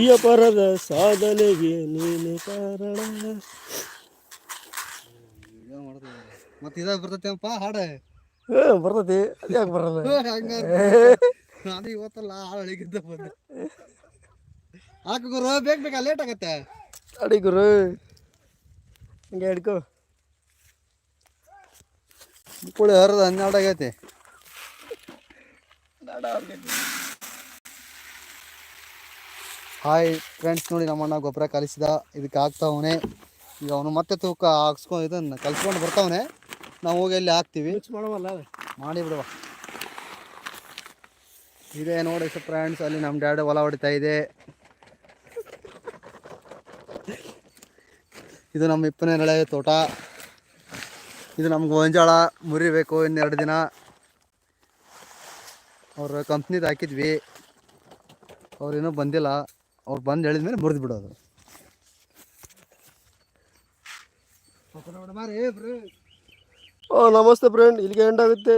ಕೃಷಿಯ ಪರದ ಸಾಧನೆಗೆ ನೀನೆ ಕಾರಣ. ಮತ್ತೆ ಇದಾಗ ಬರ್ತೈತೆಪ್ಪ ಹಾಡು? ಹೇ ಬರ್ತೈತಿ. ಅದ್ಯಾಕೆ ಬರಲ್ಲ? ನಾನು ಇವತ್ತಲ್ಲ ಹಾಳು ಅಳಿಗಿದ್ದ ಬಂದೆ. ಹಾಕು ಗುರು ಬೇಗ ಬೇಗ ಲೇಟ್ ಆಗತ್ತೆ. ಅಡಿ ಗುರು. ಹಂಗೆ ಹಿಡ್ಕೋ. ಮುಕ್ಕುಳಿ ಹರಿದು ಹನ್ನೆರಡು ಆಗೈತಿ. ಹಾಯ್ ಫ್ರೆಂಡ್ಸ್ ನೋಡಿ ನಮ್ಮಣ್ಣ ಗೊಬ್ಬರ ಕಲಿಸಿದ ಇದಕ್ಕೆ ಹಾಕ್ತಾವನೆ ಈಗ ಅವನು ಮತ್ತೆ ತೂಕ ಹಾಕ್ಸ್ಕೊ ಇದನ್ನು ಕಲ್ಸ್ಕೊಂಡು ಬರ್ತಾವನೆ. ನಾವು ಹೋಗಿ ಅಲ್ಲಿ ಹಾಕ್ತೀವಿ. ಮಾಡಿ ಬಿಡುವ. ಇದೇ ನೋಡಿ ಫ್ರೆಂಡ್ಸ್ ಅಲ್ಲಿ ನಮ್ಮ ಡ್ಯಾಡ್ ಹೊಲ ಹೊಡಿತಾ ಇದೆ. ಇದು ನಮ್ಮ ಇಪ್ಪನೇ ನಳೆ ತೋಟ. ಇದು ನಮ್ಗೆ ಗೊಂಜಾಳ ಮುರಿಬೇಕು ಇನ್ನೆರಡು ದಿನ. ಅವ್ರ ಕಂಪ್ನಿದು ಹಾಕಿದ್ವಿ. ಅವ್ರು ಇನ್ನೂ ಬಂದಿಲ್ಲ. ಅವ್ರು ಬಂದು ಹೇಳಿದ ಮೇಲೆ ಮುರಿದು ಬಿಡೋದು. ಓ ನಮಸ್ತೆ ಫ್ರೆಂಡ್ ಇಲ್ಲಿಗೆ ಎಂಡ್ ಆಗುತ್ತೆ.